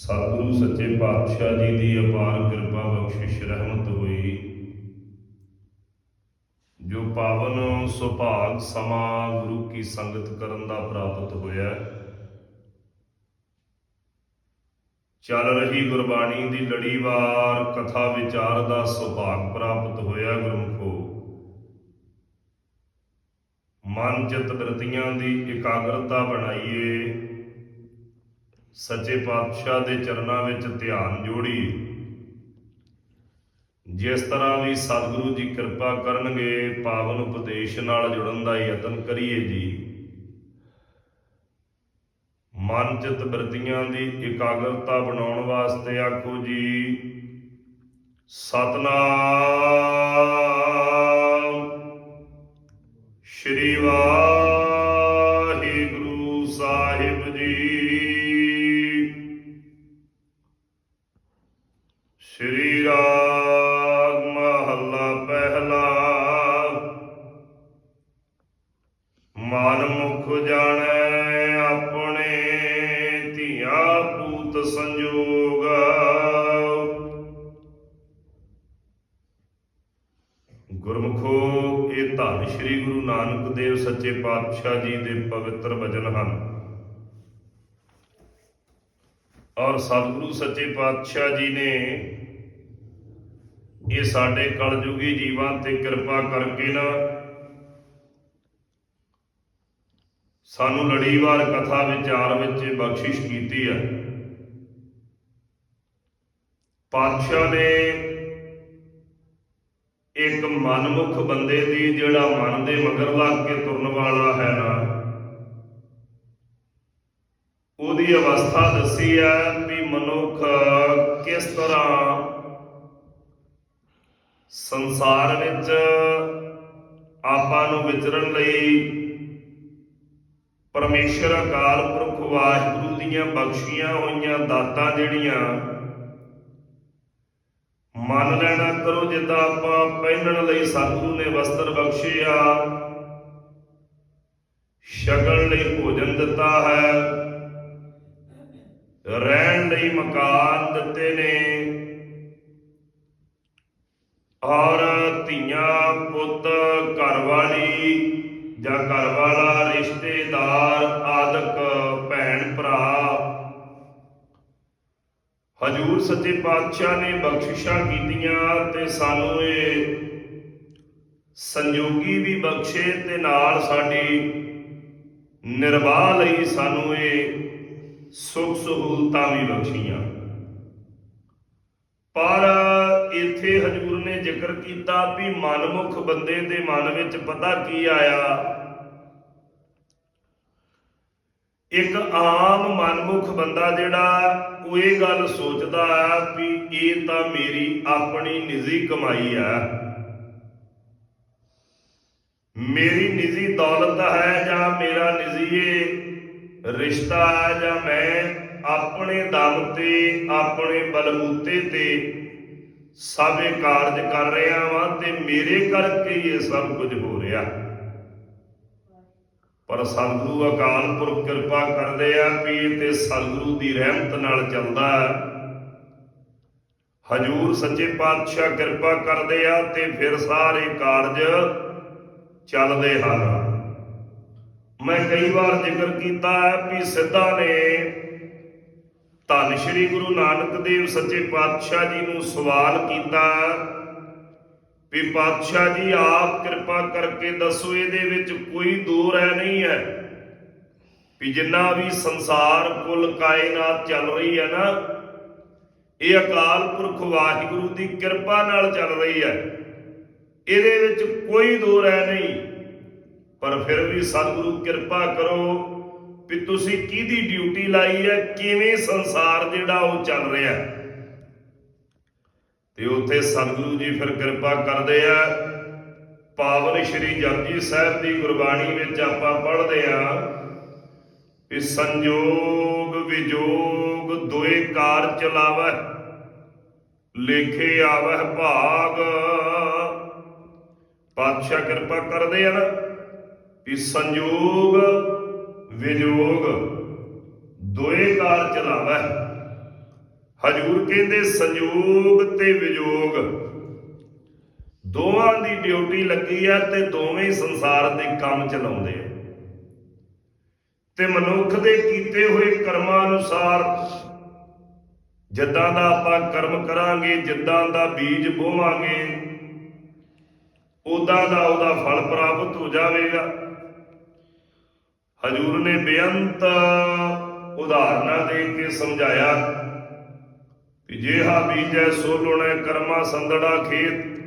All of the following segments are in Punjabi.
ਸਤਿਗੁਰੂ ਸੱਚੇ ਪਾਤਸ਼ਾਹ ਜੀ ਦੀ ਅਪਾਰ ਕਿਰਪਾ ਬਖਸ਼ਿਸ਼ ਰਹਿਮਤ ਹੋਈ। ਜੋ ਪਾਵਨ ਸੁਭਾਗ ਸਮਾਂ ਗੁਰੂ ਕੀ ਸੰਗਤ ਕਰਨ ਦਾ ਪ੍ਰਾਪਤ ਹੋਇਆ ਚੱਲ ਰਹੀ ਗੁਰਬਾਣੀ ਦੀ ਲੜੀਵਾਰ ਕਥਾ ਵਿਚਾਰ ਦਾ ਸੁਭਾਗ ਪ੍ਰਾਪਤ ਹੋਇਆ ਗੁਰਮਖੋ। ਮਨ ਚਿਤ ਬ੍ਰਤੀਆਂ ਦੀ ਇਕਾਗਰਤਾ ਬਣਾਈਏ। ਸੱਚੇ ਪਾਤਸ਼ਾਹ ਦੇ ਚਰਨਾਂ ਵਿੱਚ ਧਿਆਨ ਜੋੜੀਏ ਜਿਸ ਤਰ੍ਹਾਂ ਵੀ ਸਤਿਗੁਰੂ ਜੀ ਕਿਰਪਾ ਕਰਨਗੇ, ਪਾਵਨ ਉਪਦੇਸ਼ ਨਾਲ ਜੁੜਨ ਦਾ ਯਤਨ ਕਰੀਏ ਜੀ। ਮਨ ਚਿਤ ਬ੍ਰਤੀਆਂ ਦੀ ਇਕਾਗਰਤਾ ਬਣਾਉਣ ਵਾਸਤੇ ਆਖੋ ਜੀ, ਸਤਨਾਮ, ਸ਼੍ਰੀ ਵਾਹਿਗੁਰੂ ਸੱਚੇ ਪਾਤਸ਼ਾਹ ਜੀ ਦੇ ਪਵਿੱਤਰ ਬਚਨ ਹਨ। ਔਰ ਸਤਿਗੁਰੂ ਸੱਚੇ ਪਾਤਸ਼ਾਹ ਜੀ ਨੇ ਇਹ ਸਾਡੇ ਕਲਯੁਗੀ ਜੀਵਾਂ ਤੇ ਕਿਰਪਾ ਕਰਕੇ ਨਾ ਸਾਨੂੰ ਲੜੀਵਾਰ ਕਥਾ ਵਿਚਾਰ ਵਿੱਚ ਬਖਸ਼ਿਸ਼ ਕੀਤੀ ਹੈ ਪਾਤਸ਼ਾਹ ਨੇ ਇੱਕ ਮਨਮੁਖ ਬੰਦੇ ਦੀ, ਜਿਹੜਾ ਮਨ ਦੇ ਮਗਰ ਲੱਗ ਕੇ ਤੁਰਨ ਵਾਲਾ ਹੈ ਨਾ। ਉਹਦੀ ਅਵਸਥਾ ਦੱਸੀ ਹੈ ਵੀ ਮਨੁੱਖ ਕਿਸ ਤਰ੍ਹਾਂ ਸੰਸਾਰ ਵਿੱਚ ਆਪਾਂ ਨੂੰ ਵਿਚਰਨ ਲਈ ਪਰਮੇਸ਼ਰ ਅਕਾਲ ਪੁਰਖ ਵਾਹਿਗੁਰੂ ਦੀਆਂ ਬਖਸ਼ੀਆਂ ਹੋਈਆਂ ਦਾਤਾਂ ਜਿਹੜੀਆਂ ਮੰਨ ਲੈਣਾ ਕਰੋ ਜਿੱਦਾਂ ਆਪਾਂ ਪਹਿਨਣ ਲਈ ਸਤਿਗੁਰੂ ਨੇ ਵਸਤਰ ਬਖਸ਼ਿਆ। ਆ ਲਈ ਭੋਜਨ ਦਿੱਤਾ ਹੈ। ਰਹਿਣ ਲਈ ਮਕਾਨ ਦਿੱਤੇ ਨੇ। ਔਰ ਧੀਆਂ, ਪੁੱਤ, ਘਰਵਾਲੀ ਜਾਂ ਘਰਵਾਲਾ, ਰਿਸ਼ਤੇਦਾਰ, ਆਦਿਕ ਭੈਣ ਭਰਾ ਹਜੂਰ ਸੱਚੇ ਪਾਤਸ਼ਾਹ ਨੇ ਬਖਸ਼ਿਸ਼ਾਂ ਕੀਤੀਆਂ ਤੇ ਸਾਨੂੰ ਇਹ ਸੰਜੋਗੀ ਵੀ ਬਖਸ਼ੇ ਤੇ ਨਾਲ ਸਾਡੀ ਨਿਰਵਾਹ ਲਈ ਸਾਨੂੰ ਇਹ ਸੁਖ ਸਹੂਲਤਾਂ ਵੀ ਬਖਸ਼ੀਆਂ। ਪਰ ਇੱਥੇ ਹਜੂਰ ਨੇ ਜ਼ਿਕਰ ਕੀਤਾ ਵੀ ਮਨਮੁਖ ਬੰਦੇ ਦੇ ਮਨ ਵਿੱਚ ਪਤਾ ਕੀ ਆਇਆ? ਇੱਕ ਆਮ ਮਨਮੁਖ ਬੰਦਾ ਜਿਹੜਾ ਉਹ ਇਹ ਗੱਲ ਸੋਚਦਾ ਹੈ ਵੀ ਇਹ ਤਾਂ ਮੇਰੀ ਆਪਣੀ ਨਿੱਜੀ ਕਮਾਈ ਹੈ। ਮੇਰੀ ਨਿੱਜੀ ਦੌਲਤ ਹੈ ਜਾਂ ਮੇਰਾ ਨਿੱਜੀ ਰਿਸ਼ਤਾ ਹੈ ਜਾਂ ਮੈਂ ਆਪਣੇ ਦਮ ਤੇ, ਆਪਣੇ ਬਲਬੂਤੇ ਤੇ ਸਭ ਕਾਰਜ ਕਰ ਰਿਹਾ ਵਾਂ ਤੇ ਮੇਰੇ ਕਰਕੇ ਇਹ ਸਭ ਕੁਝ ਹੋ ਰਿਹਾ। ਪਰ ਸਤਿਗੁਰੂ ਅਕਾਲ ਪੁਰਖ ਕਿਰਪਾ ਕਰਦੇ ਆ ਵੀ ਤੇ ਸਤਿਗੁਰੂ ਦੀ ਰਹਿਮਤ ਨਾਲ ਚੱਲਦਾ ਹੈ। ਹਜੂਰ ਸੱਚੇ ਪਾਤਸ਼ਾਹ ਕਿਰਪਾ ਕਰਦੇ ਆ ਤੇ ਫਿਰ ਸਾਰੇ ਕਾਰਜ ਚੱਲਦੇ ਹਨ। ਮੈਂ ਕਈ ਵਾਰ ਜ਼ਿਕਰ ਕੀਤਾ ਹੈ ਵੀ ਸਿੱਧਾ ਨੇ ਧੰਨ ਸ਼੍ਰੀ ਗੁਰੂ ਨਾਨਕ ਦੇਵ ਸੱਚੇ ਪਾਤਸ਼ਾਹ ਜੀ ਨੂੰ ਸਵਾਲ ਕੀਤਾ ਵੀ ਪਾਤਸ਼ਾਹ ਜੀ, ਆਪ ਕਿਰਪਾ ਕਰਕੇ ਦੱਸੋ, ਇਹਦੇ ਵਿੱਚ ਕੋਈ ਦੋ ਰਹਿ ਨਹੀਂ ਹੈ। ਵੀ ਜਿੰਨਾ ਵੀ ਸੰਸਾਰ ਕੁੱਲ ਕਾਇਨਾਤ ਚੱਲ ਰਹੀ ਹੈ ਨਾ, ਇਹ ਅਕਾਲ ਪੁਰਖ ਵਾਹਿਗੁਰੂ ਦੀ ਕਿਰਪਾ ਨਾਲ ਚੱਲ ਰਹੀ ਹੈ। ਇਹਦੇ ਵਿੱਚ ਕੋਈ ਦੋ ਰਹਿ ਨਹੀਂ। ਪਰ ਫਿਰ ਵੀ ਸਤਿਗੁਰੂ ਕਿਰਪਾ ਕਰੋ ਵੀ ਤੁਸੀਂ ਕਿਹਦੀ ਡਿਊਟੀ ਲਾਈ ਹੈ, ਕਿਵੇਂ ਸੰਸਾਰ ਜਿਹੜਾ ਉਹ ਚੱਲ ਰਿਹਾ ਹੈ। ਤੇ ਉੱਥੇ ਸਤਿਗੁਰੂ ਜੀ ਫਿਰ ਕਿਰਪਾ ਕਰਦੇ ਆ। ਪਾਵਨ ਸ਼੍ਰੀ ਜਪਜੀ ਸਾਹਿਬ ਦੀ ਗੁਰਬਾਣੀ ਵਿੱਚ ਆਪਾਂ ਪੜ੍ਹਦੇ ਆ ਕਿ ਸੰਜੋਗ ਵਿਜੋਗ ਦੋਏ ਕਾਰ ਚਲਾਵੈ ਲੇਖੇ ਆਵਹਿ ਭਾਗ। ਪਾਤਸ਼ਾਹ ਕਿਰਪਾ ਕਰਦੇ ਆ ਨਾ ਕਿ ਸੰਜੋਗ ਵਿਜੋਗ ਦੋਏ ਕਾਰ ਚਲਾਵੈ ਹਜੂਰ ਕਹਿੰਦੇ ਸੰਯੋਗ ਤੇ ਵਿਯੋਗ। ਦੋਵਾਂ ਦੀ ਡਿਊਟੀ ਲੱਗੀ ਆ ਤੇ ਦੋਵੇਂ ਸੰਸਾਰ ਦੇ ਕੰਮ ਚਲਾਉਂਦੇ ਆ। ਤੇ ਮਨੁੱਖ ਦੇ ਕੀਤੇ ਹੋਏ ਕਰਮਾਂ ਅਨੁਸਾਰ ਜਿੱਦਾਂ ਦਾ ਆਪਾਂ ਕਰਮ ਕਰਾਂਗੇ, ਜਿੱਦਾਂ ਦਾ ਬੀਜ ਬੋਵਾਂਗੇ ਉਦਾਂ ਦਾ ਉਹਦਾ ਫਲ ਪ੍ਰਾਪਤ ਹੋ ਜਾਵੇਗਾ। ਹਜੂਰ ਨੇ ਬੇਅੰਤ ਉਦਾਹਰਨਾਂ ਦੇ ਕੇ ਸਮਝਾਇਆ। ਜਿਹਾ ਬੀਜੈ ਸੋ ਲੁਣੈ ਕਰਮਾ ਸੰਦੜਾ ਖੇਤ।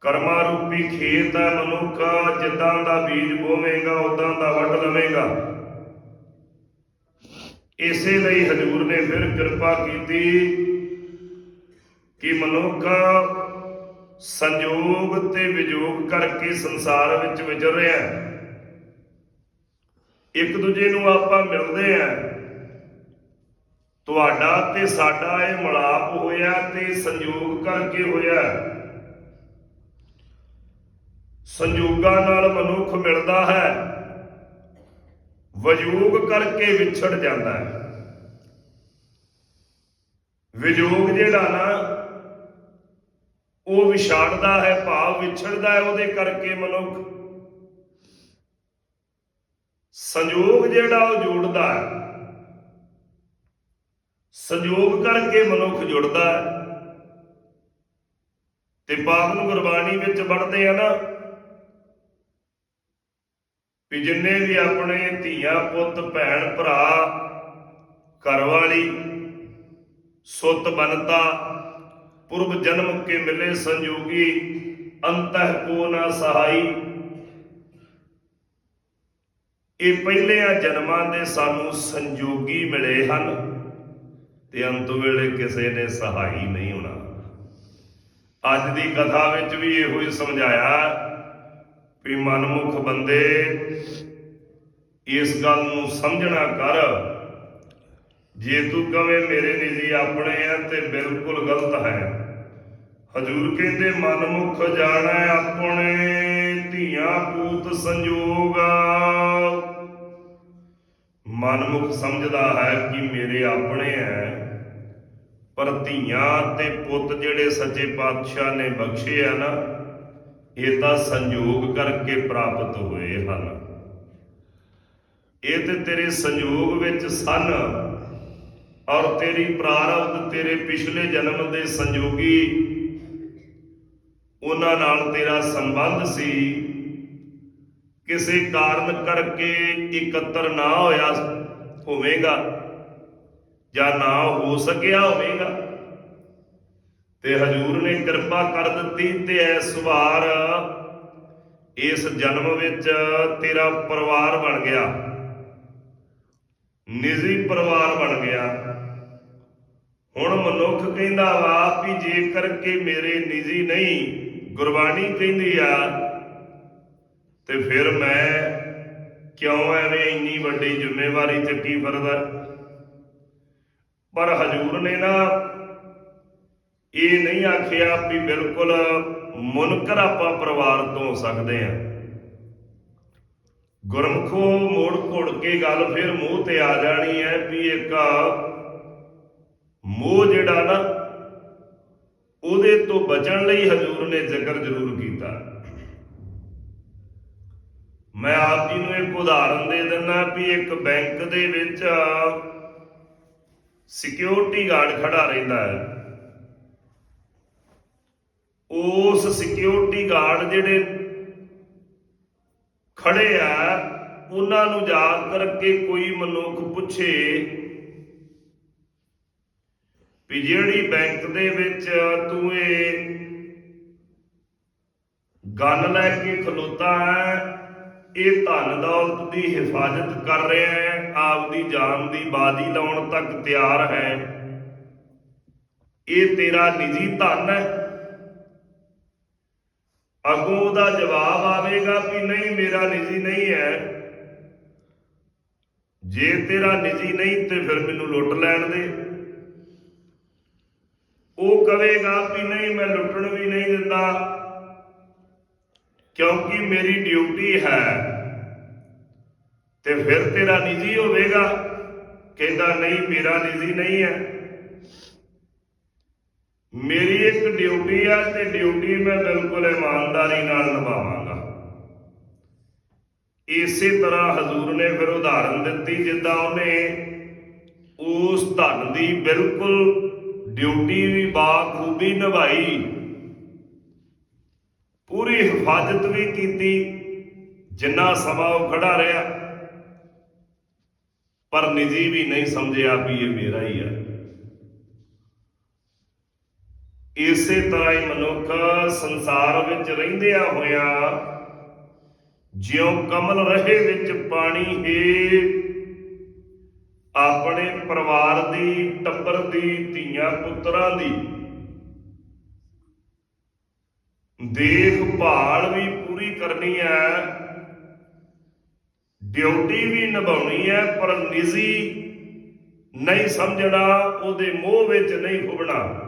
ਕਰਮਾ ਰੂਪੀ ਖੇਤ ਹੈ ਮਨੁੱਖ, ਜਿੱਦਾਂ ਦਾ ਬੀਜ ਬੋਵੇਂਗਾ ਉਦਾਂ ਦਾ ਵੱਢ ਲਵੇਂਗਾ। ਇਸੇ ਲਈ ਹਜੂਰ ਨੇ ਫਿਰ ਕਿਰਪਾ ਕੀਤੀ ਕਿ ਮਨੁੱਖ ਸੰਯੋਗ ਤੇ ਵਿਜੋਗ ਕਰਕੇ ਸੰਸਾਰ ਵਿੱਚ ਵਿਚਰ ਰਿਹਾ। ਹੈ ਇੱਕ ਦੂਜੇ ਨੂੰ ਆਪਾਂ ਮਿਲਦੇ ਆਂ। ਤੁਹਾਡਾ ਤੇ ਸਾਡਾ ਇਹ ਮਲਾਪ ਹੋਇਆ ਤੇ ਸੰਯੋਗ ਕਰਕੇ ਹੋਇਆ। ਸੰਯੋਗਾਂ ਨਾਲ ਮਨੁੱਖ ਮਿਲਦਾ ਹੈ। ਵਿਜੋਗ ਕਰਕੇ ਵਿਛੜ ਜਾਂਦਾ ਹੈ। ਵਿਯੋਗ ਜਿਹੜਾ ਨਾ, ਉਹ ਵਿਛਾੜਦਾ ਹੈ, ਭਾਵ ਵਿਛੜਦਾ ਹੈ, ਉਹਦੇ ਕਰਕੇ ਮਨੁੱਖ ਸੰਯੋਗ ਜਿਹੜਾ ਉਹ ਜੋੜਦਾ ਹੈ। ਸੰਯੋਗ ਕਰਕੇ ਮਨੁੱਖ ਜੁੜਦਾ ਹੈ। ਤੇ ਪਾਵਨ ਗੁਰਬਾਣੀ ਵਿੱਚ ਪੜ੍ਹਦੇ ਆ ਨਾ ਵੀ ਜਿੰਨੇ ਵੀ ਆਪਣੇ ਧੀਆਂ, ਪੁੱਤ, ਭੈਣ, ਭਰਾ ਘਰਵਾਲੀ ਸੁੱਤ ਬਨਤਾ, ਪੁਰਬ ਜਨਮ ਕੇ ਮਿਲੇ ਸੰਯੋਗੀ ਅੰਤਹ ਕੋ ਨਾ ਸਹਾਈ, ਇਹ ਪਹਿਲਿਆਂ ਜਨਮਾਂ ਦੇ ਸਾਨੂੰ ਸੰਯੋਗੀ ਮਿਲੇ ਹਨ। ਤੇ ਅੰਤ ਵੇਲੇ ਕਿਸੇ ਨੇ ਸਹਾਈ ਨਹੀਂ ਹੋਣਾ। ਅੱਜ ਦੀ ਕਥਾ ਵਿੱਚ ਵੀ ਇਹੋ ਹੀ ਸਮਝਾਇਆ ਵੀ ਮਨਮੁਖ ਬੰਦੇ ਇਸ ਗੱਲ ਨੂੰ ਸਮਝਣਾ ਕਰ। ਜੇ ਤੂੰ ਕਵੇਂ ਮੇਰੇ ਨਿਜੀ ਆਪਣੇ ਆ ਤੇ ਬਿਲਕੁਲ ਗਲਤ ਹੈ। ਹਜੂਰ ਕਹਿੰਦੇ, ਮਨਮੁਖ ਜਾਣਾ ਆਪਣੇ ਧੀਆਂ ਪੂਤ ਸੰਜੋਗ ਮਨਮੁਖ ਸਮਝਦਾ ਹੈ ਕਿ ਮੇਰੇ ਆਪਣੇ ਹੈ। ਪਰ ਧੀਆਂ ਤੇ ਪੁੱਤ ਜਿਹੜੇ ਸੱਚੇ ਪਾਤਸ਼ਾਹ ਨੇ ਬਖਸ਼ੇ ਆ ਨਾ, ਇਹ ਤਾਂ ਸੰਯੋਗ ਕਰਕੇ ਪ੍ਰਾਪਤ ਹੋਏ ਹਨ। ਇਹ ਤੇ ਤੇਰੇ ਸੰਯੋਗ ਵਿੱਚ ਸਨ ਔਰ ਤੇਰੀ ਪ੍ਰਾਰਬਧ ਤੇਰੇ ਪਿਛਲੇ ਜਨਮ ਦੇ ਸੰਯੋਗੀ ਉਹਨਾਂ ਨਾਲ ਤੇਰਾ ਸੰਬੰਧ ਸੀ। ਕਿਸੇ ਕਾਰਨ ਕਰਕੇ ਇਕੱਤਰ ਨਾ ਹੋਇਆ ਹੋਵੇਗਾ। ਜਾਂ ਨਾ ਹੋ ਸਕਿਆ ਹੋਵੇਗਾ। ਤੇ ਹਜੂਰ ਨੇ ਕਿਰਪਾ ਕਰ ਦਿੱਤੀ ਤੇ ਇਸ ਵਾਰ ਇਸ ਜਨਮ ਵਿੱਚ ਤੇਰਾ ਪਰਿਵਾਰ ਬਣ ਗਿਆ। ਨਿਜੀ ਪਰਿਵਾਰ ਬਣ ਗਿਆ। ਹੁਣ ਮਨੁੱਖ ਕਹਿੰਦਾ ਵਾ ਵੀ ਜੇਕਰ ਕਿ ਮੇਰੇ ਨਿੱਜੀ ਨਹੀਂ, ਗੁਰਬਾਣੀ ਕਹਿੰਦੀ ਆ, ਤੇ ਫਿਰ ਮੈਂ ਕਿਉਂ ਐਵੇਂ ਇੰਨੀ ਵੱਡੀ ਜ਼ਿੰਮੇਵਾਰੀ ਚੱਕੀ ਫਿਰਦਾ? ਪਰ ਹਜੂਰ ਨੇ ਨਾ ਇਹ ਨਹੀਂ ਆਖਿਆ ਵੀ ਬਿਲਕੁਲ ਮੁਨਕਰ ਆਪਾਂ ਪਰਿਵਾਰ ਤੋਂ ਹੋ ਸਕਦੇ ਆ ਗੁਰਮਖੋ ਮੋੜ ਘੋੜ ਕੇ ਗੱਲ ਫਿਰ ਮੂੰਹ ਤੇ ਆ ਜਾਣੀ ਹੈ ਵੀ ਇੱਕ ਮੋਹ ਜਿਹੜਾ ਨਾ ਉਹਦੇ ਤੋਂ ਬਚਣ ਲਈ ਹਜੂਰ ਨੇ ਜ਼ਿਕਰ ਜ਼ਰੂਰ ਕੀਤਾ। ਮੈਂ ਆਪ ਜੀ ਨੂੰ ਇੱਕ ਉਦਾਹਰਨ ਦੇ ਦਿੰਦਾ ਵੀ ਇੱਕ ਬੈਂਕ ਦੇ ਵਿੱਚ ਸਿਕਿਉਰਿਟੀ ਗਾਰਡ ਖੜਾ ਰਹਿੰਦਾ ਹੈ। ਉਸ ਸਿਕਿਉਰਿਟੀ ਗਾਰਡ ਜਿਹੜੇ ਖੜੇ ਆ, ਉਹਨਾਂ ਨੂੰ ਯਾਦ ਕਰਕੇ ਕੋਈ ਮਨੁੱਖ ਪੁੱਛੇ ਵੀ ਜਿਹੜੀ ਬੈਂਕ ਦੇ ਵਿੱਚ ਤੂੰ ਇਹ ਗਨ ਲੈ ਕੇ ਖਲੋਤਾ ਹੈ ਇਹ ਧਨ ਦੌਲਤ ਦੀ ਹਿਫਾਜ਼ਤ ਕਰ ਰਿਹਾ ਹੈ, ਆਪਦੀ ਜਾਨ ਦੀ ਬਾਜ਼ੀ ਲਾਉਣ ਤੱਕ ਤਿਆਰ ਹੈ। ਇਹ ਤੇਰਾ ਨਿੱਜੀ ਧਨ ਹੈ। ਅਗੋਂ ਉਹਦਾ ਜਵਾਬ ਆਵੇਗਾ ਕਿ ਨਹੀਂ, ਮੇਰਾ ਨਿੱਜੀ ਨਹੀਂ ਹੈ। ਜੇ ਤੇਰਾ ਨਿੱਜੀ ਨਹੀਂ ਤੇ ਫਿਰ ਮੈਨੂੰ ਲੁੱਟ ਲੈਣ ਦੇ। ਉਹ ਕਹੇਗਾ ਵੀ ਨਹੀਂ, ਮੈਂ ਲੁੱਟਣ ਵੀ ਨਹੀਂ ਦਿੰਦਾ। ਕਿਉਂਕਿ ਮੇਰੀ ਡਿਊਟੀ ਹੈ। ਤੇ ਫਿਰ ਤੇਰਾ ਨਿੱਜੀ ਹੋਵੇਗਾ। ਕਹਿੰਦਾ, ਨਹੀਂ, ਮੇਰਾ ਨਿੱਜੀ ਨਹੀਂ ਹੈ। ਮੇਰੀ ਇੱਕ ਡਿਊਟੀ ਆ ਤੇ ਡਿਊਟੀ ਮੈਂ ਬਿਲਕੁਲ ਇਮਾਨਦਾਰੀ ਨਾਲ ਨਿਭਾਵਾਂਗਾ। ਇਸੇ ਤਰ੍ਹਾਂ ਹਜ਼ੂਰ ਨੇ ਫਿਰ ਉਦਾਹਰਨ ਦਿੱਤੀ, ਜਿੱਦਾਂ ਉਹਨੇ ਉਸ ਧਨ ਦੀ ਬਿਲਕੁਲ ਡਿਊਟੀ ਵੀ ਬਾਖੂਬੀ ਨਿਭਾਈ। ਪੂਰੀ ਹਿਫਾਜ਼ਤ ਵੀ ਕੀਤੀ, ਜਿੰਨਾ ਸਮਾਂ ਉਹ ਖੜਾ ਰਿਹਾ, ਪਰ ਨਿਜੀ ਵੀ ਨਹੀਂ ਸਮਝਿਆ ਵੀ ਇਹ ਮੇਰਾ ਹੀ ਆ। ਇਸੇ ਤਰ੍ਹਾਂ ਹੀ ਮਨੁੱਖ ਸੰਸਾਰ ਵਿੱਚ ਰਹਿੰਦਿਆਂ ਹੋਇਆ, ਜਿਉਂ ਕਮਲ ਰਹੇ ਵਿੱਚ ਪਾਣੀ ਹੈ, ਆਪਣੇ ਪਰਿਵਾਰ ਦੀ, ਟੱਬਰ ਦੀ, ਧੀਆਂ ਪੁੱਤਰਾਂ ਦੀ ਦੇਖਭਾਲ ਵੀ ਪੂਰੀ ਕਰਨੀ ਹੈ। ਡਿਊਟੀ ਵੀ ਨਿਭਾਉਣੀ ਹੈ, ਪਰ ਨਿਜੀ ਨਹੀਂ ਸਮਝਣਾ, ਉਹਦੇ ਮੋਹ ਵਿੱਚ ਨਹੀਂ ਖੁਬਣਾ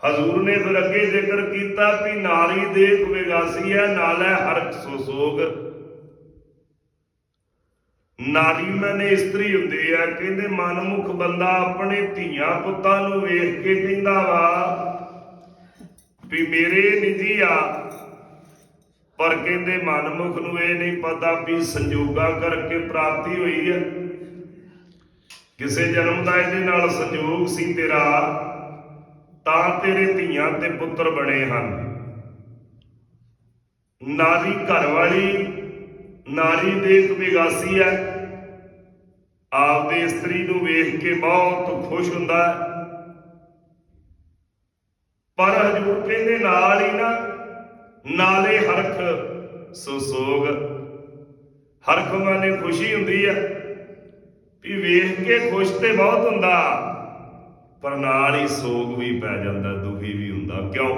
ਹਜ਼ੂਰ ਨੇ ਫਿਰ ਅੱਗੇ ਜ਼ਿਕਰ ਕੀਤਾ ਕਿ ਨਾਰੀ ਦੇਖ ਵਿਗਾਸੀ ਹੈ, ਨਾਲੇ ਹਰ ਸੁਸੋਗ ਨਾਰੀ ਮਨੇ ਇਸਤਰੀ ਹੁੰਦੀ ਆ, ਕਹਿੰਦੇ ਮਨਮੁਖ ਬੰਦਾ ਆਪਣੇ ਧੀਆਂ ਪੁੱਤਾਂ ਨੂੰ ਵੇਖ ਕੇ ਕਹਿੰਦਾ ਵਾ ਵੀ ਮੇਰੇ ਨਿੱਜੀ ਆ। ਪਰ ਕਹਿੰਦੇ ਮਨਮੁਖ ਨੂੰ ਇਹ ਨਹੀਂ ਪਤਾ ਵੀ ਸੰਜੋਗਾਂ ਕਰਕੇ ਪ੍ਰਾਪਤੀ ਹੋਈ ਹੈ ਕਿਸੇ ਜਨਮ ਦਾ ਇਹਦੇ ਨਾਲ ਸੰਜੋਗ ਸੀ ਤੇਰਾ, ਤਾਂ ਤੇਰੇ ਧੀਆਂ ਤੇ ਪੁੱਤਰ ਬਣੇ ਹਨ। ਨਾਰੀ ਘਰ ਵਾਲੀ ਨਾਰੀ ਦੇਖ ਵਿਗਾਸੀ ਹੈ। ਆਪਦੇ ਇਸਤਰੀ ਨੂੰ ਵੇਖ ਕੇ ਬਹੁਤ ਖੁਸ਼ ਹੁੰਦਾ ਹੈ। ਪਰ ਹਜੂਰ ਕਹਿੰਦੇ ਨਾਲ ਹੀ ਨਾ ਨਾਲੇ ਹਰਖ ਸੁਸੋਗ। ਹਰਖ ਮਾਨੇ ਖੁਸ਼ੀ ਹੁੰਦੀ ਹੈ ਵੀ ਵੇਖ ਕੇ ਖੁਸ਼ ਤੇ ਬਹੁਤ ਹੁੰਦਾ, ਪਰ ਨਾਲ ਹੀ ਸੋਗ ਵੀ ਪੈ ਜਾਂਦਾ, ਦੁਖੀ ਵੀ ਹੁੰਦਾ। ਕਿਉਂ?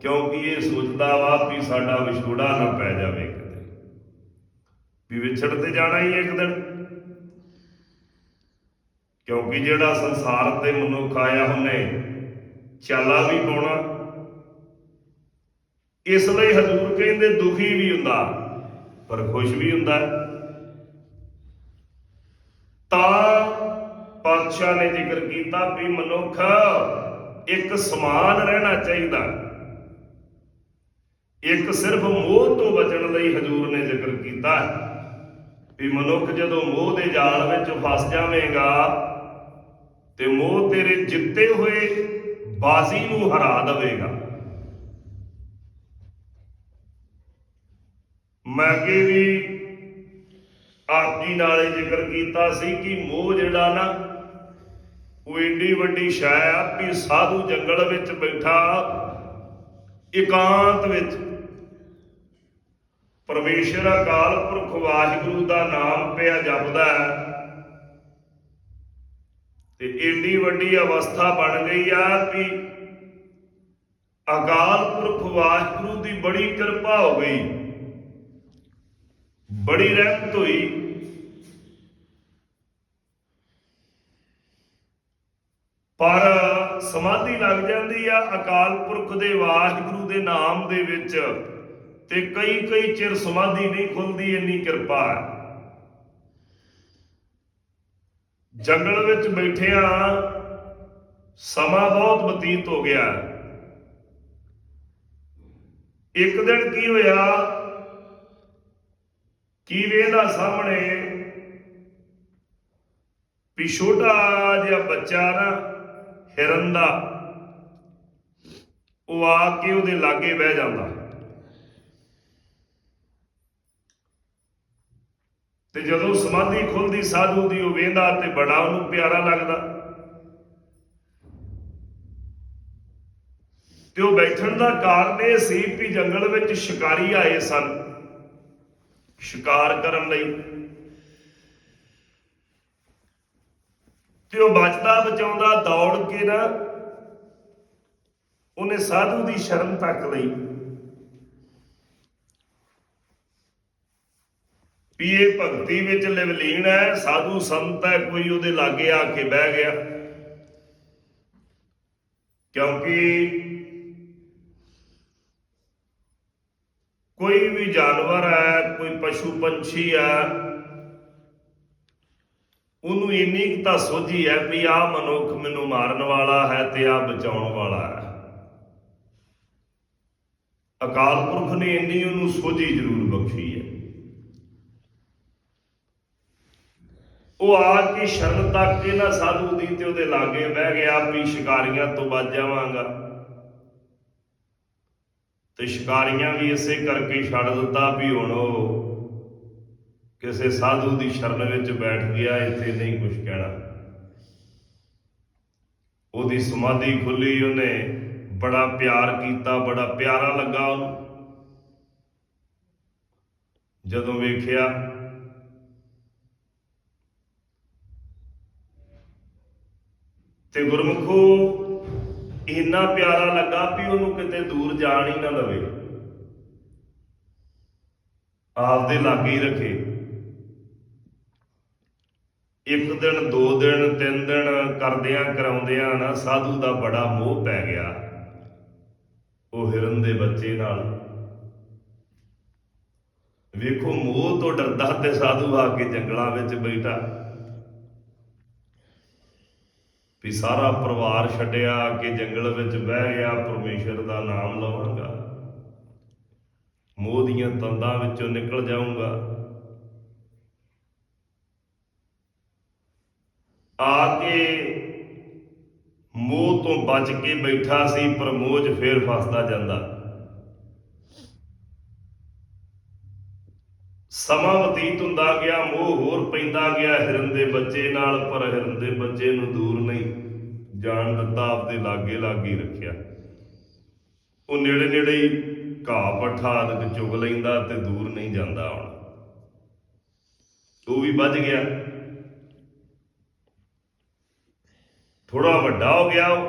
ਕਿਉਂਕਿ ਇਹ ਸੋਚਦਾ ਵਾ ਵੀ ਸਾਡਾ ਵਿਛੋੜਾ ਨਾ ਪੈ ਜਾਵੇ ਕਿਤੇ ਵੀ ਵਿਛੜ ਤੇ ਜਾਣਾ ਹੀ ਇੱਕ ਦਿਨ। ਕਿਉਂਕਿ ਜਿਹੜਾ ਸੰਸਾਰ ਤੇ ਮਨੁੱਖ ਆਇਆ ਉਹਨੇ ਚਾਲਾ ਵੀ ਪਾਉਣਾ। ਇਸ ਲਈ ਹਜ਼ੂਰ ਕਹਿੰਦੇ ਦੁਖੀ ਵੀ ਹੁੰਦਾ, ਪਰ ਖੁਸ਼ ਵੀ ਹੁੰਦਾ। ਤਾਂ ਪਾਤਸ਼ਾਹ ਨੇ ਜ਼ਿਕਰ ਕੀਤਾ ਵੀ ਮਨੁੱਖ ਇੱਕ ਸਮਾਨ ਰਹਿਣਾ ਚਾਹੀਦਾ। ਇੱਕ ਸਿਰਫ ਮੋਹ ਤੋਂ ਬਚਣ ਲਈ ਹਜ਼ੂਰ ਨੇ ਜ਼ਿਕਰ ਕੀਤਾ। ਵੀ ਮਨੁੱਖ ਜਦੋਂ ਮੋਹ ਦੇ ਜਾਲ ਵਿੱਚ ਫਸ ਜਾਵੇਗਾ ਤੇ ਮੋਹ ਤੇਰੇ ਜਿੱਤੇ ਹੋਏ ਬਾਜ਼ੀ ਨੂੰ ਹਰਾ ਦੇਵੇਗਾ। ਮੈਂ ਅੱਗੇ ਵੀ ਆਪ ਜੀ ਨਾਲੇ ਜ਼ਿਕਰ ਕੀਤਾ ਸੀ ਕਿ ਮੋਹ ਜਿਹੜਾ ਨਾ, ਉਹ ਏਡੀ ਵੱਡੀ ਸ਼ੈ ਆ ਵੀ ਸਾਧੂ ਜੰਗਲ ਵਿੱਚ ਬੈਠਾ ਇਕਾਂਤ ਵਿੱਚ ਪਰਮੇਸ਼ਰ ਅਕਾਲ ਪੁਰਖ ਵਾਹਿਗੁਰੂ ਦਾ ਨਾਮ ਪਿਆ ਜਪਦਾ ਹੈ। ਤੇ ਏਡੀ ਵੱਡੀ ਅਵਸਥਾ ਬਣ ਗਈ ਆ ਕਿ ਅਕਾਲ ਪੁਰਖ ਵਾਹਿਗੁਰੂ ਦੀ ਬੜੀ ਕਿਰਪਾ ਹੋ ਗਈ। ਬੜੀ ਰਹਿਮਤ ਹੋਈ। ਪਰ ਸਮਾਧੀ ਲੱਗ ਜਾਂਦੀ ਆ ਅਕਾਲ ਪੁਰਖ ਦੇ ਵਾਹਿਗੁਰੂ ਦੇ ਨਾਮ ਦੇ ਵਿੱਚ ਤੇ ਕਈ ਕਈ ਚਿਰ ਸਮਾਧੀ ਨਹੀਂ ਖੁੱਲਦੀ, ਇੰਨੀ ਕਿਰਪਾ ਹੈ। ਜੰਗਲ ਵਿੱਚ ਬੈਠਿਆਂ ਸਮਾਂ ਬਹੁਤ ਬਤੀਤ ਹੋ ਗਿਆ। ਇੱਕ ਦਿਨ ਕੀ ਹੋਇਆ? ਕੀ ਵੇਦਾ ਸਾਹਮਣੇ ਵੀ ਛੋਟਾ ਜਿਹਾ ਬੱਚਾ ਨਾ ਹਿਰਨ ਦਾ, ਉਹ ਆ ਕੇ ਉਹਦੇ ਲਾਗੇ ਬਹਿ ਜਾਂਦਾ। ਤੇ ਜਦੋਂ ਸਮਾਧੀ ਖੁੱਲਦੀ ਸਾਧੂ ਦੀ ਉਹ ਵੇਂਦਾ ਤੇ ਬੜਾ ਉਹਨੂੰ ਪਿਆਰਾ ਲੱਗਦਾ। ਤੇ ਉਹ ਬੈਠਣ ਦਾ ਕਾਰਨ ਇਹ ਸੀ ਵੀ ਜੰਗਲ ਵਿੱਚ ਸ਼ਿਕਾਰੀ ਆਏ ਸਨ। ਸ਼ਿਕਾਰ ਕਰਨ ਲਈ। ਤੇ ਉਹ ਬਚਦਾ ਬਚਾਉਂਦਾ ਦੌੜ ਕੇ ਨਾ ਉਹਨੇ ਸਾਧੂ ਦੀ ਸ਼ਰਨ ਤੱਕ ਲਈ। ਵੀ ਇਹ ਭਗਤੀ ਵਿੱਚ ਲਿਵਲੀਨ ਹੈ, ਸਾਧੂ ਸੰਤ ਹੈ, ਕੋਈ ਉਹਦੇ ਲਾਗੇ ਆ ਕੇ ਬਹਿ ਗਿਆ। ਕਿਉਂਕਿ ਕੋਈ ਵੀ ਜਾਨਵਰ ਹੈ, ਕੋਈ ਪਸ਼ੂ ਪੰਛੀ ਹੈ, ਉਹਨੂੰ ਇੰਨੀ ਤਾਂ ਸੋਝੀ ਹੈ ਵੀ ਆਹ ਮਨੁੱਖ ਮੈਨੂੰ ਮਾਰਨ ਵਾਲਾ ਹੈ ਤੇ ਆਹ ਬਚਾਉਣ ਵਾਲਾ ਹੈ। ਅਕਾਲ ਪੁਰਖ ਨੇ ਇੰਨੀ ਉਹਨੂੰ ਸੋਝੀ ਜ਼ਰੂਰ ਬਖਸ਼ੀ ਹੈ। ਉਹ ਆ ਕੇ ਸ਼ਰਨ ਤੱਕ ਇਹਨਾਂ ਸਾਧੂ ਦੀ ਤੇ ਉਹਦੇ ਲਾਗੇ ਬਹਿ ਗਿਆ ਵੀ ਸ਼ਿਕਾਰੀਆਂ ਤੋਂ ਬਚ ਜਾਵਾਂਗਾ। ਤੇ ਸ਼ਿਕਾਰੀਆਂ ਵੀ ਇਸੇ ਕਰਕੇ ਛੱਡ ਦਿੱਤਾ ਵੀ ਹੁਣ ਉਹ ਕਿਸੇ ਸਾਧੂ ਦੀ ਸ਼ਰਨ ਵਿੱਚ ਬੈਠ ਗਿਆ, ਇੱਥੇ ਨਹੀਂ ਕੁਝ ਕਹਿਣਾ। ਉਹਦੀ ਸਮਾਧੀ ਖੁੱਲੀ, ਉਹਨੇ ਬੜਾ ਪਿਆਰ ਕੀਤਾ, ਬੜਾ ਪਿਆਰਾ ਲੱਗਾ ਉਹਨੂੰ। ਜਦੋਂ ਵੇਖਿਆ ਤੇ ਗੁਰਮੁਖੋ, ਇੰਨਾ ਪਿਆਰਾ ਲੱਗਾ ਵੀ ਉਹਨੂੰ ਕਿਤੇ ਦੂਰ ਜਾਣ ਹੀ ਨਾ ਲਵੇ ਆਪਦੇ ਲਾਗੇ ਹੀ ਰੱਖੇ। ਇੱਕ ਦਿਨ, ਦੋ ਦਿਨ, ਤਿੰਨ ਦਿਨ ਕਰਦਿਆਂ ਕਰਾਉਂਦਿਆਂ ਨਾ ਸਾਧੂ ਦਾ ਬੜਾ ਮੋਹ ਪੈ ਗਿਆ। ਉਹ ਹਿਰਨ ਦੇ ਬੱਚੇ ਨਾਲ। ਵੇਖੋ, ਮੋਹ ਤੋਂ ਡਰਦਾ ਤੇ ਸਾਧੂ ਆ ਕੇ ਜੰਗਲਾਂ ਵਿੱਚ ਬੈਠਾ। ਵੀ ਸਾਰਾ ਪਰਿਵਾਰ ਛੱਡਿਆ ਕਿ ਜੰਗਲ ਵਿੱਚ ਬਹਿ ਗਿਆ, ਪਰਮੇਸ਼ਰ ਦਾ ਨਾਮ ਲਵਾਂਗਾ। ਮੋਹ ਦੀਆਂ ਤੰਦਾਂ ਵਿੱਚੋਂ ਨਿਕਲ ਜਾਊਂਗਾ। ਆ ਕੇ ਮੋਹ ਤੋਂ ਬਚ ਕੇ ਬੈਠਾ ਸੀ, ਪਰ ਮੋਹ 'ਚ ਫੇਰ ਫਸਦਾ ਜਾਂਦਾ। ਸਮਾਂ ਬਤੀਤ ਹੁੰਦਾ ਗਿਆ, ਮੋਹ ਹੋਰ ਪੈਂਦਾ ਗਿਆ। ਹਿਰਨ ਦੇ ਬੱਚੇ ਨਾਲ, ਪਰ ਹਿਰਨ ਦੇ ਬੱਚੇ ਨੂੰ ਦੂਰ ਨਹੀਂ। ਜਾਣ ਦਿੱਤਾ ਆਪਦੇ ਲਾਗੇ ਲਾਗੇ ਰੱਖਿਆ। ਉਹ ਨੇੜੇ ਨੇੜੇ ਹੀ ਘਾਹ ਪੱਠਾ ਆਦਿਕ ਚੁਗ ਲੈਂਦਾ ਤੇ ਦੂਰ ਨਹੀਂ ਜਾਂਦਾ ਹੁਣ ਉਹ ਵੀ ਵੱਜ ਗਿਆ। ਥੋੜਾ ਵੱਡਾ ਹੋ ਗਿਆ ਉਹ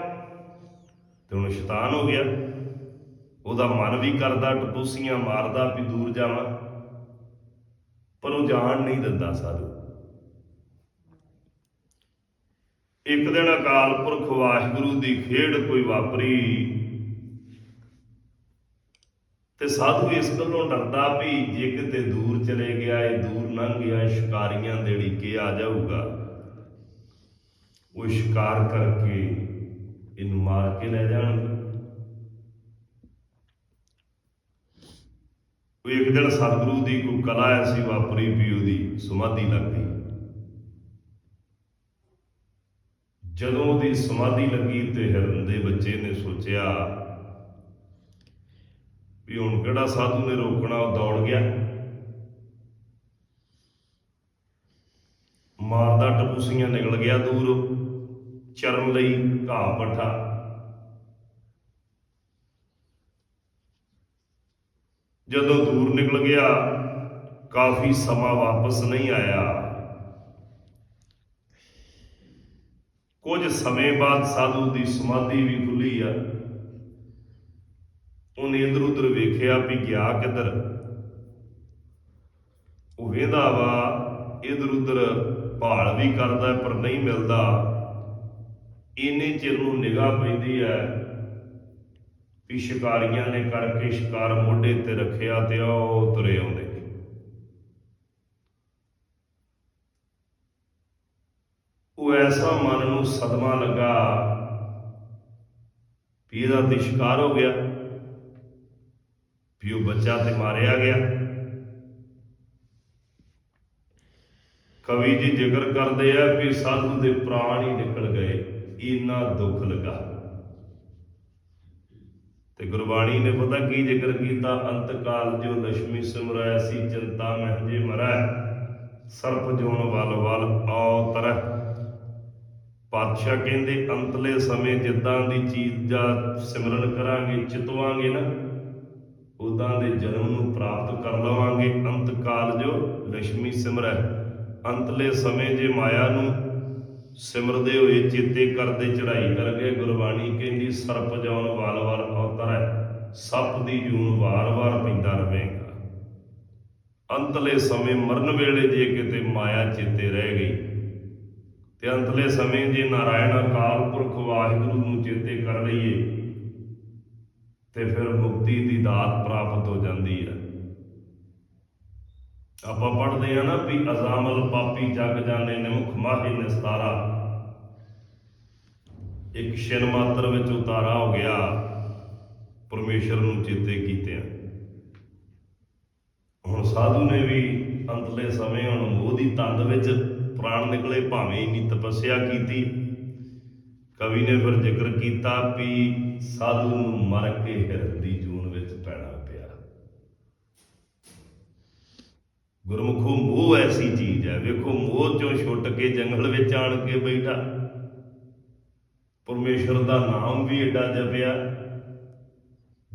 ਤੇ ਹੁਣ ਸ਼ੈਤਾਨ ਹੋ ਗਿਆ। ਉਹਦਾ ਮਨ ਵੀ ਕਰਦਾ, ਟਪੂਸੀਆਂ ਮਾਰਦਾ ਵੀ ਦੂਰ ਜਾਵਾਂ। ਪਰ ਉਹ ਜਾਣ ਨਹੀਂ ਦਿੰਦਾ ਸਾਧੂ। ਇੱਕ ਦਿਨ ਅਕਾਲ ਪੁਰਖ ਵਾਹਿਗੁਰੂ ਦੀ ਖੇਡ ਕੋਈ ਵਾਪਰੀ ਤੇ ਸਾਧੂ ਇਸ ਗੱਲੋਂ ਡਰਦਾ ਵੀ ਜੇ ਕਿਤੇ ਦੂਰ ਚਲੇ ਗਿਆ, ਇਹ ਦੂਰ ਲੰਘ ਗਿਆ, ਸ਼ਿਕਾਰੀਆਂ ਦੇ ਢੀਕੇ ਆ ਜਾਊਗਾ। ਉਹ ਸ਼ਿਕਾਰ ਕਰਕੇ ਇਹਨੂੰ ਮਾਰ ਕੇ ਲੈ ਜਾਣਗੇ। ਕੋਈ ਇੱਕ ਦਿਨ ਸਤਿਗੁਰੂ ਦੀ ਕੋਈ ਕਲਾ ਐਸੀ ਵਾਪਰੀ ਵੀ ਉਹਦੀ ਸਮਾਧੀ ਲੱਗ ਗਈ। ਜਦੋਂ ਉਹਦੀ ਸਮਾਧੀ ਲੱਗੀ ਤੇ ਹਿਰਨ ਦੇ ਬੱਚੇ ਨੇ ਸੋਚਿਆ ਵੀ ਹੁਣ ਕਿਹੜਾ ਸਾਧੂ ਨੇ ਰੋਕਣਾ, ਉਹ ਦੌੜ ਗਿਆ। ਮਾਰਦਾ ਟਪੂਸੀਆਂ ਨਿਕਲ ਗਿਆ ਦੂਰ, ਚਰਨ ਲਈ ਘਾਹ ਪੱਠਾ। ਜਦੋਂ ਦੂਰ ਨਿਕਲ ਗਿਆ, ਕਾਫੀ ਸਮਾਂ ਵਾਪਸ ਨਹੀਂ ਆਇਆ। ਕੁਝ ਸਮੇਂ ਬਾਅਦ ਸਾਧੂ ਦੀ ਸਮਾਧੀ ਵੀ ਖੁੱਲੀ ਆ। ਉਹਨੇ ਇਧਰ ਉਧਰ ਵੇਖਿਆ ਵੀ ਗਿਆ ਕਿੱਧਰ। ਉਹ ਵੇਂਦਾ ਵਾ ਇਧਰ ਉਧਰ ਭਾਲ ਵੀ ਕਰਦਾ, ਪਰ ਨਹੀਂ ਮਿਲਦਾ। ਇੰਨੇ ਚਿਰ ਨੂੰ ਨਿਗਾਹ ਪੈਂਦੀ ਹੈ। ਵੀ ਸ਼ਿਕਾਰੀਆਂ ਨੇ ਕਰਕੇ ਸ਼ਿਕਾਰ ਮੋਢੇ ਤੇ ਰੱਖਿਆ ਤੇ ਉਹ ਤੁਰੇ ਆਉਂਦੇ ਉਹ ਐਸਾ ਮਨ ਨੂੰ ਸਦਮਾ ਲੱਗਾ ਵੀ ਇਹਦਾ ਤੇ ਸ਼ਿਕਾਰ ਹੋ ਗਿਆ, ਵੀ ਉਹ ਬੱਚਾ ਤੇ ਮਾਰਿਆ ਗਿਆ। ਕਵੀ ਜੀ ਜ਼ਿਕਰ ਕਰਦੇ ਆ ਵੀ ਸਾਧੂ ਦੇ ਪ੍ਰਾਣ ਹੀ ਨਿਕਲ ਗਏ, ਇੰਨਾ ਦੁੱਖ ਲੱਗਾ। ਤੇ ਗੁਰਬਾਣੀ ਨੇ ਪਤਾ ਕੀ ਜ਼ਿਕਰ ਕੀਤਾ? ਅੰਤ ਕਾਲ ਜੋ ਲక్ష్ਮੀ ਸਿਮਰੈ ਸੀ ਚਿੰਤਾ ਮਹਿਜੇ ਮਰੈ। ਸਰਪ ਜੋਨ ਵਲ ਵਲ ਆਉ ਤਰੈ। ਪਾਤਸ਼ਾਹ ਕਹਿੰਦੇ, ਅੰਤਲੇ ਸਮੇਂ ਜਿੱਦਾਂ ਦੀ ਚੀਜ਼ ਦਾ ਸਿਮਰਨ ਕਰਾਂਗੇ, ਚਿਤਵਾਂਗੇ ਨਾ, ਉਦਾਂ ਦੇ ਜਨਮ ਨੂੰ ਪ੍ਰਾਪਤ ਕਰ ਲਵਾਂਗੇ। ਅੰਤ ਕਾਲ ਜੋ ਲక్ష్ਮੀ ਸਿਮਰੈ। ਅੰਤਲੇ ਸਮੇਂ ਜੇ ਮਾਇਆ ਨੂੰ ਸਿਮਰਦੇ ਹੋਏ ਚੇਤੇ ਕਰਦੇ ਚੜਾਈ ਕਰਕੇ ਗੁਰਬਾਣੀ ਕਹਿੰਦੀ, ਸਰਪ ਜੌਨ ਵਾਲ ਵਾਰ ਅਵਤਰੈ ਸੱਪ ਦੀ ਜੂਨ ਵਾਰ-ਵਾਰ ਪੈਂਦਾ ਰਵੇਗਾ। ਅੰਤਲੇ ਸਮੇਂ ਮਰਨ ਵੇਲੇ ਜੇ ਕਿਤੇ ਮਾਇਆ ਚੇਤੇ ਰਹਿ ਗਈ, ਤੇ ਅੰਤਲੇ ਸਮੇਂ ਜੇ ਨਾਰਾਇਣ ਅਕਾਲ ਪੁਰਖ ਵਾਹਿਗੁਰੂ ਨੂੰ ਚੇਤੇ ਕਰ ਲਈਏ, ਤੇ ਫਿਰ ਮੁਕਤੀ ਦੀ ਦਾਤ ਪ੍ਰਾਪਤ ਹੋ ਜਾਂਦੀ ਹੈ। ਆਪਾਂ ਪੜਦੇ ਆ ਨਾ ਵੀ ਅਜ਼ਾਮਲ ਪਾਪੀ ਜਗ ਜਾਣੇ ਨਿਮੁਖ ਮਾਹੇ ਨਿਸਤਾਰਾ ਇੱਕ ਸ਼ਿਨ ਮਾਤਰ ਵਿੱਚ ਉਤਾਰਾ ਹੋ ਗਿਆ। ਪਰਮੇਸ਼ਰ ਨੂੰ ਚੇਤੇ ਕੀਤਿਆਂ। ਹੁਣ ਸਾਧੂ ਨੇ ਵੀ ਅੰਤਲੇ ਸਮੇਂ ਹੁਣ ਮੋਹ ਦੀ ਤੰਦ ਵਿੱਚ ਪ੍ਰਾਣ ਨਿਕਲੇ ਭਾਵੇਂ ਇੰਨੀ ਤਪੱਸਿਆ ਕੀਤੀ। ਕਵੀ ਨੇ ਫਿਰ ਜ਼ਿਕਰ ਕੀਤਾ ਵੀ ਸਾਧੂ ਨੂੰ ਮਰ ਕੇ ਹਿਰਦੀ ਜੂਨ ਵਿੱਚ ਪੈਣਾ ਪਿਆ ਗੁਰਮੁਖੋ ਮੋਹ ਐਸੀ ਚੀਜ਼ ਹੈ। ਵੇਖੋ, ਮੋਹ ਚੋਂ ਛੁੱਟ ਕੇ ਜੰਗਲ ਵਿੱਚ ਆਣ ਕੇ ਬੈਠਾ। ਪਰਮੇਸ਼ਰ ਦਾ ਨਾਮ ਵੀ ਏਡਾ ਜਪਿਆ।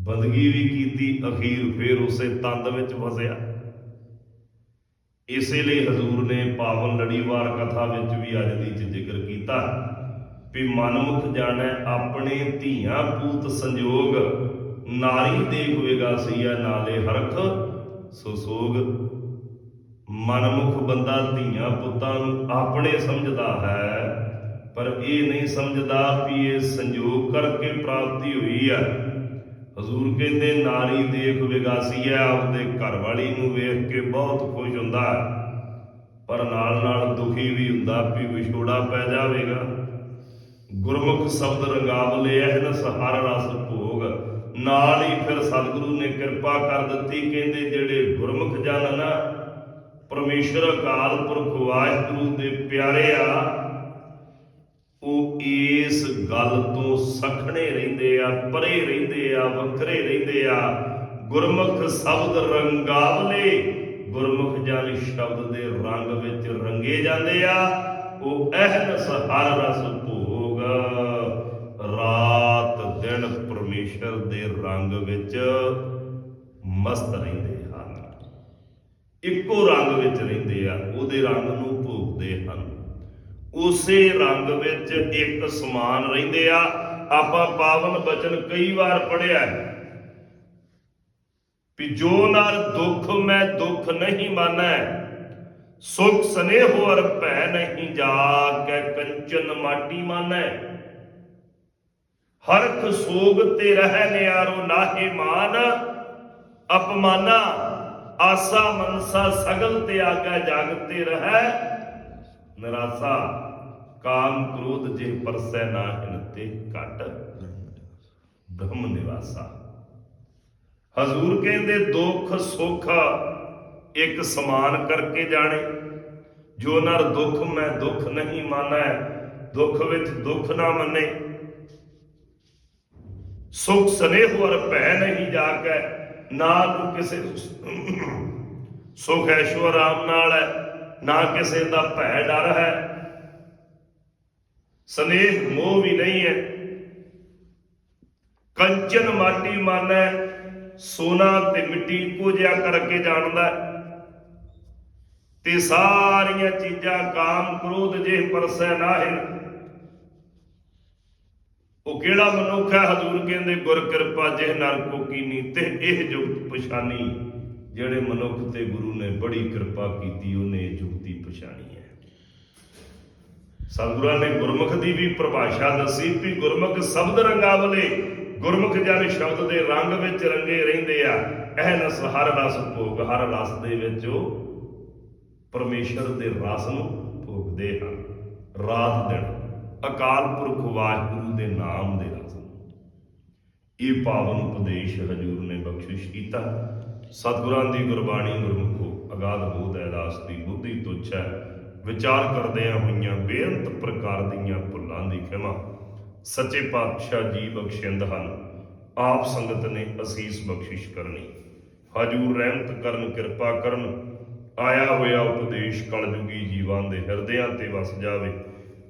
ਬੰਦਗੀ ਵੀ ਕੀਤੀ, ਅਖੀਰ ਫੇਰ ਉਸੇ ਤੰਦ ਵਿੱਚ ਫਸਿਆ। ਇਸੇ ਲਈ ਹਜ਼ੂਰ ਨੇ ਪਾਵਨ ਲੜੀਵਾਰ ਕਥਾ ਵਿੱਚ ਵੀ ਅੱਜ ਦੀ ਚ ਜ਼ਿਕਰ ਕੀਤਾ ਵੀ ਮਨਮੁਖ ਜਾਣੈ, ਆਪਣੇ ਧੀਆਂ ਪੂਤ ਸੰਜੋਗ, ਨਾਰੀ ਦੇਖ ਵਿਗਾਸੀਆ ਨਾਲੇ ਹਰਖ, ਸੋ ਸੋਗ। ਮਨਮੁਖ ਬੰਦਾ ਧੀਆਂ ਪੁੱਤਾਂ ਨੂੰ ਆਪਣੇ ਸਮਝਦਾ ਹੈ, ਪਰ ਇਹ ਨਹੀਂ ਸਮਝਦਾ ਵੀ ਇਹ ਸੰਜੋਗ ਕਰਕੇ ਪ੍ਰਾਪਤੀ ਹੋਈ ਹੈ ਹਜ਼ੂਰ ਕਹਿੰਦੇ ਨਾਰੀ ਦੇਖ ਵਿਗਾਸੀ ਹੈ ਆਪਦੇ ਘਰ ਵਾਲੀ ਨੂੰ ਵੇਖ ਕੇ ਬਹੁਤ ਖੁਸ਼ ਹੁੰਦਾ ਪਰ ਨਾਲ ਨਾਲ ਦੁਖੀ ਵੀ ਹੁੰਦਾ ਵੀ ਵਿਛੋੜਾ ਪੈ ਜਾਵੇਗਾ। ਗੁਰਮੁਖ ਸ਼ਬਦ ਰੰਗਾਵਲੇ ਇਹਨ ਸਹਰ ਰਸ ਭੋਗ। ਨਾਲ ਹੀ ਫਿਰ ਸਤਿਗੁਰੂ ਨੇ ਕਿਰਪਾ ਕਰ ਦਿੱਤੀ, ਕਹਿੰਦੇ, ਜਿਹੜੇ ਗੁਰਮੁਖ ਜਨ ਨਾ ਪਰਮੇਸ਼ਰ ਅਕਾਲ ਪੁਰਖ ਵਾਹਿਗੁਰੂ ਦੇ ਪਿਆਰੇ ਆ, ਉਹ ਇਸ ਗੱਲ ਤੋਂ ਸਖਣੇ ਰਹਿੰਦੇ ਆ, ਪਰੇ ਰਹਿੰਦੇ ਆ, ਵੱਖਰੇ ਰਹਿੰਦੇ ਆ। ਗੁਰਮੁਖ ਸ਼ਬਦ ਰੰਗਾਵਲੇ, ਗੁਰਮੁਖ ਜਨ ਸ਼ਬਦ ਦੇ ਰੰਗ ਵਿੱਚ ਰੰਗੇ ਜਾਂਦੇ ਆ। ਉਹ ਅਹਨਸ ਹਰ ਰਸ ਭੋਗ, ਰਾਤ ਦਿਨ ਪਰਮੇਸ਼ਰ ਦੇ ਰੰਗ ਵਿੱਚ ਮਸਤ ਰਹਿੰਦੇ ਇੱਕੋ ਰੰਗ ਵਿੱਚ ਰਹਿੰਦੇ ਆ, ਉਹਦੇ ਰੰਗ ਨੂੰ ਭੋਗਦੇ ਹਨ। ਉਸੇ ਰੰਗ ਵਿੱਚ ਇੱਕ ਸਮਾਨ ਰਹਿੰਦੇ ਆ। ਆਪਾਂ ਪਾਵਨ ਬਚਨ ਕਈ ਵਾਰ ਪੜਿਆ ਹੈ ਵੀ ਜੋ ਨਰ ਦੁੱਖ ਮੈਂ ਦੁੱਖ ਨਹੀਂ ਮਾਨੈ, ਸੁਖ ਸਨੇਹ ਅਰ ਭੈ ਨਹੀਂ ਜਾ ਕੇ ਕੰਚਨ ਮਾਟੀ ਮਾਨੈ। ਹਰਖ ਸੋਗ ਤੇ ਰਹਿ ਨਿਆਰੋ ਨਾਹੇ ਮਾਨ, ਅਪਮਾਨਾ ਆਸਾ ਮਨਸਾ ਸਗਲ ਤੇ ਆਗਾ ਜਗ ਤੇ ਰਹਿ। ਨਿਰਾਸਾ, ਕਾਮ ਕ੍ਰੋਧ ਜੇ ਪਰਸੈ ਨਾ ਹਿਨ ਘਟ। ਬ੍ਰਹਮ ਨਿਵਾਸਾ। ਹਜ਼ੂਰ ਕਹਿੰਦੇ, ਦੁੱਖ ਸੁੱਖ ਇੱਕ ਸਮਾਨ ਕਰਕੇ ਜਾਣੇ। ਜੋ ਨਰ ਦੁੱਖ ਮੈਂ ਦੁੱਖ ਨਹੀਂ ਮਾਨੈ, ਦੁੱਖ ਵਿੱਚ ਦੁੱਖ ਨਾ ਮੰਨੇ। ਸੁਖ ਸਨੇਹ ਵਰ ਭੈ ਨਹੀਂ ਜਾਗੈ। ਨਾ ਤੂੰ ਕਿਸੇ ਸੁਖ ਐਸ਼ਵਰ ਰਾਮ ਨਾਲ ਹੈ, ਨਾ ਕਿਸੇ ਦਾ ਭੈ ਡਰ ਹੈ। ਸਨੇਹ ਮੋਹ ਵੀ ਨਹੀਂ ਹੈ। ਕੰਚਨ ਮਾਟੀ ਮਾਨੈ ਸੋਨਾ ਤੇ ਮਿੱਟੀ ਇੱਕੋ ਜਿਹਾ ਕਰਕੇ ਜਾਣਦਾ ਤੇ ਸਾਰੀਆਂ ਚੀਜ਼ਾਂ ਕਾਮ ਕ੍ਰੋਧ ਜੇ ਪਰਸੈ ਨਾਹਿਨ ਉਹ ਕਿਹੜਾ ਮਨੁੱਖ ਹੈ? ਹਜ਼ੂਰ ਕਹਿੰਦੇ ਗੁਰ ਕਿਰਪਾ ਜੇ ਨਰ ਕੋ ਕੀਨੀ ਤੇ ਇਹ ਜੁਗਤ ਪਛਾਨੀ ਜਿਹੜੇ ਮਨੁੱਖ ਤੇ ਗੁਰੂ ਨੇ ਬੜੀ ਕਿਰਪਾ ਕੀਤੀ, ਉਹਨੇ ਜੁਗਤੀ ਪਛਾਣੀ ਹੈ। ਸਤਿਗੁਰਾਂ ਨੇ ਗੁਰਮੁਖ ਦੀ ਵੀ ਪਰਿਭਾਸ਼ਾ ਦੱਸੀ ਵੀ ਗੁਰਮੁਖ ਸ਼ਬਦ ਰੰਗਾਵਲੇ, ਗੁਰਮੁਖ ਜਨ ਸ਼ਬਦ ਦੇ ਰੰਗ ਵਿੱਚ ਰੰਗੇ ਰਹਿੰਦੇ ਆ। ਇਹ ਨਸ ਹਰ ਰਸ ਭੋਗ, ਹਰ ਰਸ ਦੇ ਵਿੱਚ ਉਹ ਪਰਮੇਸ਼ਰ ਦੇ ਰਸ ਨੂੰ ਭੋਗਦੇ ਹਨ। ਰਾਤ ਦਿਨ ਅਕਾਲ ਪੁਰਖ ਵਾਹਿਗੁਰੂ ਦੇ ਨਾਮ ਦੇ ਰਸਨ ਇਹ ਪਾਵਨ ਉਪਦੇਸ਼ ਹਜੂਰ ਨੇ ਬਖਸ਼ਿਸ਼ ਕੀਤਾ। ਸਤਿਗੁਰਾਂ ਦੀ ਗੁਰਬਾਣੀ ਗੁਰਮੁਖੋ ਅਗਾਧ ਬੋਧ ਐਦਾਸ ਦੀ ਬੁੱਧੀ ਤੁੱਛ। ਹੈ ਵਿਚਾਰ ਕਰਦਿਆਂ ਹੋਈਆਂ ਬੇਅੰਤ ਪ੍ਰਕਾਰ ਦੀਆਂ ਭੁੱਲਾਂ ਦੀ ਖਿਮਾ। ਸੱਚੇ ਪਾਤਸ਼ਾਹ ਜੀ ਬਖਸ਼ਿੰਦ ਹਨ। ਆਪ ਸੰਗਤ ਨੇ ਅਸੀਸ ਬਖਸ਼ਿਸ਼ ਕਰਨੀ। ਹਜੂਰ ਰਹਿਮਤ ਕਰਨ, ਕਿਰਪਾ ਕਰਨ। ਆਇਆ ਹੋਇਆ ਉਪਦੇਸ਼ ਕਲਯੁਗੀ ਜੀਵਾਂ ਦੇ ਹਿਰਦਿਆਂ ਤੇ ਵਸ ਜਾਵੇ।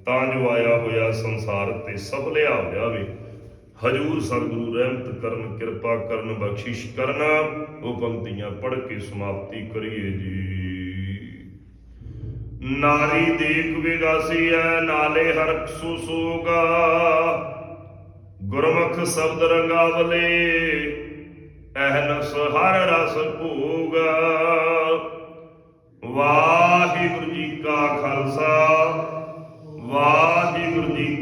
ਤਾਂ ਜੋ ਆਇਆ ਹੋਇਆ ਸੰਸਾਰ ਤੇ ਸਫਲਿਆ ਹੋ ਜਾਵੇ ਹਜੂਰ ਸਤਿਗੁਰੂ ਰਹਿਮਤ ਕਰਨ, ਕਿਰਪਾ ਕਰਨ, ਬਖਸ਼ਿਸ਼ ਕਰਨਾ, ਉਹ ਪੰਕਤੀਆਂ ਪੜ੍ਹ ਕੇ ਸਮਾਪਤੀ ਕਰੀਏ ਜੀ। ਨਾਰੀ ਦੇਖ ਵਿਗਾਸੀ ਐ, ਨਾਲੇ ਹਰਖ ਸੁਸੂਗਾ ਗੁਰਮੁਖ ਸ਼ਬਦ ਰੰਗਾਵਲੇ ਅਹਨਸ ਹਰ ਰਸ ਭੂਗਾ। ਖਾਲਸਾ ਵਾਹਿਗੁਰੂ ਜੀ